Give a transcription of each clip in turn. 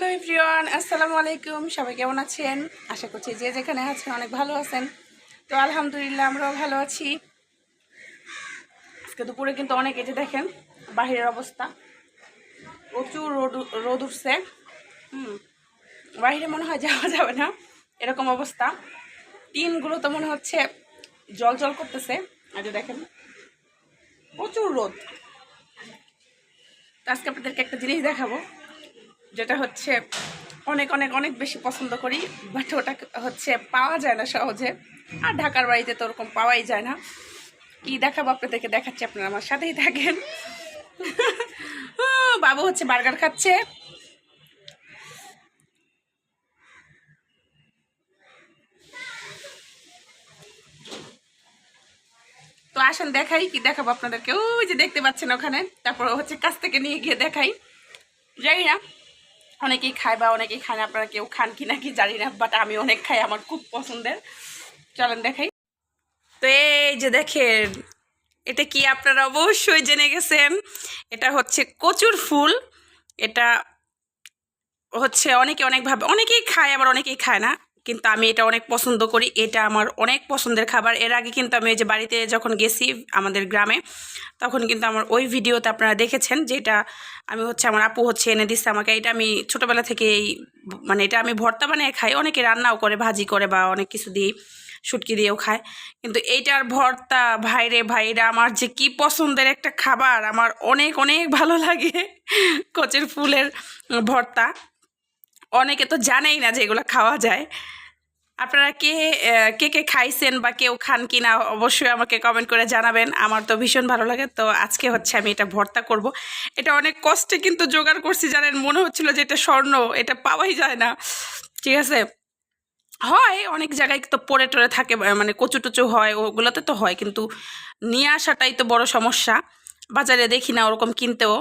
Hello everyone, আসসালামু আলাইকুম। সবাই কেমন আছেন? আশা করছি যে যেখানে আছেন অনেক ভালো আছেন। তো আলহামদুলিল্লাহ আমরাও ভালো আছি। আজকে দুপুরে কিন্তু অনেক এটি দেখেন, বাহিরের অবস্থা। প্রচুর রোদ রোদ উঠছে। হুম বাইরে মনে হয় যাওয়া যাবে না, এরকম অবস্থা। টিনগুলো তো মনে হচ্ছে জল জল করতেছে। যে দেখেন, প্রচুর রোদ। তো আজকে আপনাদেরকে একটা জিনিস দেখাবো। যেটা হচ্ছে অনেক অনেক অনেক বেশি পছন্দ করি বাট ওটা হচ্ছে পাওয়া যায় না সহজে। আর ঢাকার বাড়িতে তো ওরকম পাওয়াই যায় না। কি দেখাবো আপনাদেরকে, দেখাচ্ছি আপনারা, আমার সাথেই থাকেন। বাবু হচ্ছে বার্গার খাচ্ছে। তো আসেন দেখাই, কি দেখাবো আপনাদেরকে? ওই যে দেখতে পাচ্ছেন ওখানে। তারপর হচ্ছে কাছ থেকে নিয়ে গিয়ে দেখাই। জানি না। অনেকেই খায় বা অনেকেই খায় না, আপনারা কেউ খান কি না কি জানি না বাট আমি অনেক খাই, আমার খুব পছন্দের। চলেন দেখাই। তো এই যে দেখেন, এটা কি আপনারা অবশ্যই জেনে গেছেন? এটা হচ্ছে কচুর ফুল। এটা হচ্ছে অনেকে অনেকভাবে, অনেকেই খায়, আবার অনেকেই খায় না। কিন্তু আমি এটা অনেক পছন্দ করি। এটা আমার অনেক পছন্দের খাবার। এর আগে কিন্তু আমি যে বাড়িতে যখন গেছি আমাদের গ্রামে, তখন কিন্তু আমার ওই ভিডিওতে আপনারা দেখেছেন যে এটা আমি হচ্ছে আমার আপু হচ্ছে এনে দিচ্ছে আমাকে। এটা আমি ছোটোবেলা থেকে এই মানে এটা আমি ভর্তা বানিয়ে খাই। অনেকে রান্নাও করে, ভাজি করে বা অনেক কিছু দিয়ে শুটকি দিয়েও খায়। কিন্তু এইটার ভর্তা, ভাইরে, ভাইরা, আমার যে কি পছন্দের একটা খাবার! আমার অনেক অনেক ভালো লাগে কচের ফুলের ভর্তা। অনেকে তো জানেই না যে এগুলো খাওয়া যায়। আপনারা কে কে কে খাইছেন বা কেউ খান কি না অবশ্যই আমাকে কমেন্ট করে জানাবেন। আমার তো ভীষণ ভালো লাগে। তো আজকে হচ্ছে আমি এটা ভর্তা করব। এটা অনেক কষ্টে কিন্তু জোগাড় করছি, জানেন, মনে হচ্ছিল যে এটা স্বর্ণ, এটা পাওয়াই যায় না। ঠিক আছে? হয়, অনেক জায়গায় তো পড়ে টরে থাকে মানে কচু টচু হয়, ওগুলোতে তো হয়, কিন্তু নিয়ে আসাটাই তো বড় সমস্যা। বাজারে দেখি না ওরকম কিনতেও।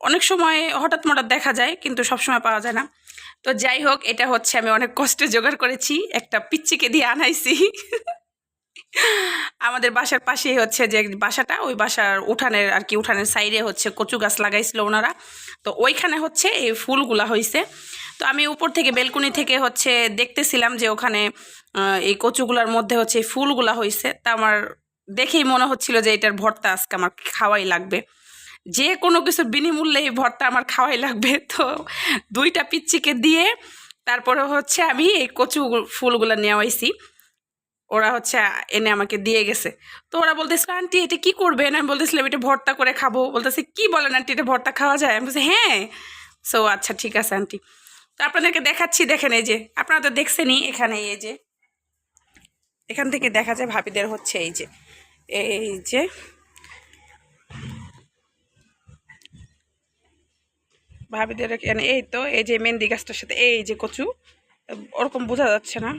অনেক সময় হঠাৎ মঠাৎ দেখা যায়, কিন্তু সবসময় পাওয়া যায় না। তো যাই হোক, এটা হচ্ছে আমি অনেক কষ্টে জোগাড় করেছি, একটা পিচ্চিকে দিয়ে আনাইছি। আমাদের বাসার পাশেই হচ্ছে যে বাসাটা, ওই বাসার উঠানের আর কি, উঠানের সাইডে হচ্ছে কচু গাছ লাগাইছিল ওনারা। তো ওইখানে হচ্ছে এই ফুলগুলা হয়েছে তো আমি উপর থেকে বেলকুনি থেকে হচ্ছে দেখতেছিলাম যে ওখানে এই কচুগুলার মধ্যে হচ্ছে ফুলগুলা হয়েছে তা আমার দেখেই মনে হচ্ছিল যে এটার ভর্তা আজকে আমার খাওয়াই লাগবে। যে কোনো কিছু বিনিমূল্যে এই ভর্তা আমার খাওয়াই লাগবে। তো দুইটা পিচ্চিকে দিয়ে তারপরে হচ্ছে আমি এই কচু ফুলগুলো নেওয়া হয়েছি ওরা হচ্ছে এনে আমাকে দিয়ে গেছে। তো ওরা বলতেছিল, আন্টি, এটা কি করবেন? আমি বলতেছিলাম, এটা ভর্তা করে খাব। বলতেছে, কি বলেন আন্টি, এটা ভর্তা খাওয়া যায়? আমি বলছি হ্যাঁ। সো আচ্ছা ঠিক আছে আন্টি। তো আপনাদেরকে দেখাচ্ছি, দেখেন এই যে, আপনারা তো দেখছেনই এখানে এই যে। এখান থেকে দেখা যায় ভাবিদের হচ্ছে এই যে এই যে। ভাবিদের এই তো, এই যে মেহেন্দি গাছটার সাথে এই যে কচু, ওরকম বোঝা যাচ্ছে না।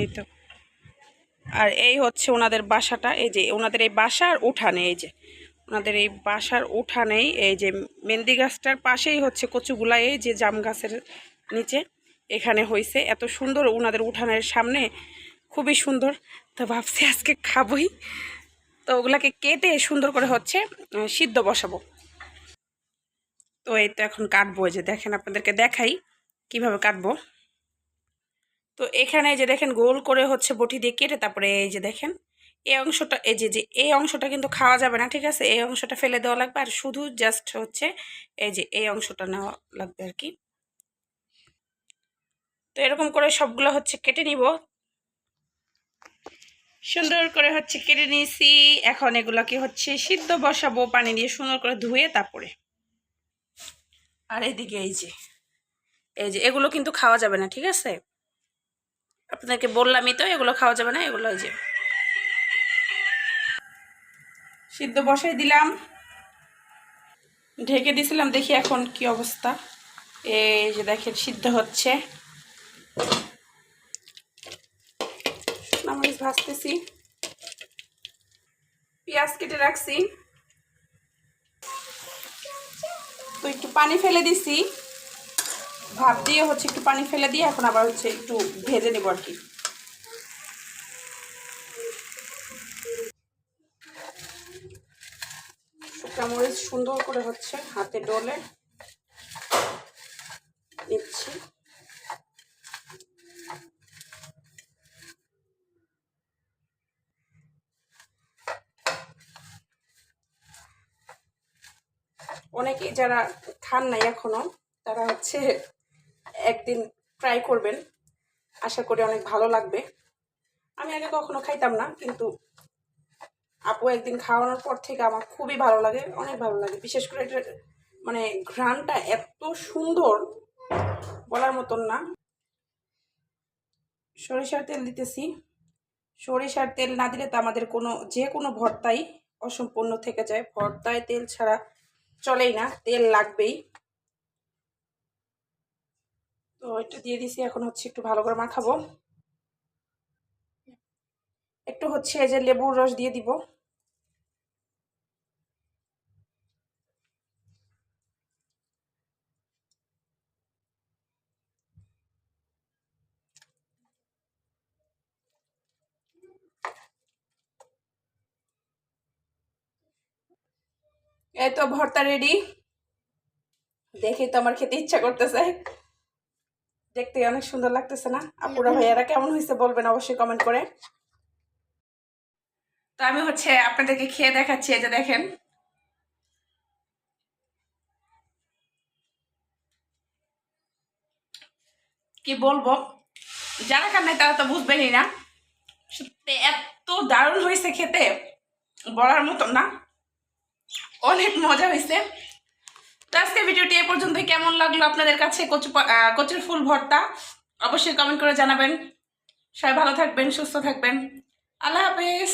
এই তো। আর এই হচ্ছে ওনাদের বাসাটা, এই যে ওনাদের এই বাসার উঠানে, এই যে ওনাদের এই বাসার উঠানেই এই যে মেহেন্দি গাছটার পাশেই হচ্ছে কচুগুলা, এই যে জাম গাছের নিচে। এখানে হয়েছে এত সুন্দর ওনাদের উঠানের সামনে, খুবই সুন্দর। তো ভাবছি আজকে খাবই। তো ওগুলাকে কেটে সুন্দর করে হচ্ছে সিদ্ধ বসাবো। তো এই তো এখন কাটবো যে দেখেন আপনাদেরকে দেখাই কীভাবে কাটবো। তো এখানে যে দেখেন গোল করে হচ্ছে বটি দিয়ে কেটে তারপরে এই যে দেখেন এই অংশটা এই যে যে এই অংশটা কিন্তু খাওয়া যাবে না, ঠিক আছে? এই অংশটা ফেলে দেওয়া লাগবে আর শুধু জাস্ট হচ্ছে এই যে এই অংশটা নেওয়া লাগবে আর কি। তো এরকম করে সবগুলো হচ্ছে কেটে নিব। সুন্দর করে হচ্ছে কেটে নিয়েছি। এখন এগুলোকে হচ্ছে সিদ্ধ বসাবো, পানি দিয়ে সুন্দর করে ধুয়ে তারপরে। আর এদিকে এই যে এই যে, এগুলো কিন্তু খাওয়া যাবে না, ঠিক আছে? আপনাদেরকে বললামই তো, এগুলো খাওয়া যাবে না, এগুলো এই যে। সিদ্ধ বসাই দিলাম। ঢেকে দিছিলাম, দেখি এখন কি অবস্থা। এই যে দেখেন, সিদ্ধ হচ্ছে। নামাজ ভাজতেছি। পেঁয়াজ কেটে রাখছি। তো একটু পানি ফেলে দিছি। ভাপ দিয়ে হচ্ছে একটু পানি ফেলে দিয়ে এখন আবার হচ্ছে একটু ভেজে নেব আর কি। শুকনা মরিচ সুন্দর করে হচ্ছে হাতে ডলে। অনেকেই যারা খান নাই এখনও, তারা হচ্ছে একদিন ট্রাই করবেন। আশা করি অনেক ভালো লাগবে। আমি আগে কখনো খাইতাম না, কিন্তু আপু একদিন খাওয়ানোর পর থেকে আমার খুবই ভালো লাগে, অনেক ভালো লাগে। বিশেষ করে এটা মানে ঘ্রাণটা এত সুন্দর বলার মতন না। সরিষার তেল দিতেছি। সরিষার তেল না দিলে তো আমাদের কোনো, যে কোনো ভর্তাই অসম্পূর্ণ থেকে যায়। ভর্তায় তেল ছাড়া চলেই না, তেল লাগবেই। তো এটা দিয়ে দিছি, এখন হচ্ছে একটু ভালো করে মাখাবো। একটু হচ্ছে এই যে লেবুর রস দিয়ে দিব। এই তো ভর্তা রেডি দেখে তো আমার খেতে ইচ্ছা করতেছে। দেখতে অনেক সুন্দর লাগতেছে না? আপুরা ভাইয়ারা কেমন হয়েছে বলবেন অবশ্যই কমেন্ট করে। তো আমি হচ্ছে আপনাদেরকে খেয়ে দেখাচ্ছি যে দেখেন। কি বলব? যারা খান নাই তারা তো বুঝবেনই না। সত্যি এত দারুণ হয়েছে খেতে, বলার মতন না। অনেক মজা হয়েছে তো আজকে ভিডিওটি এ পর্যন্ত কেমন লাগল আপনাদের কাছে কচু কচুর ফুল ভর্তা? অবশ্যই কমেন্ট করে জানাবেন। সবাই ভালো থাকবেন, সুস্থ থাকবেন। আল্লাহ হাফেজ।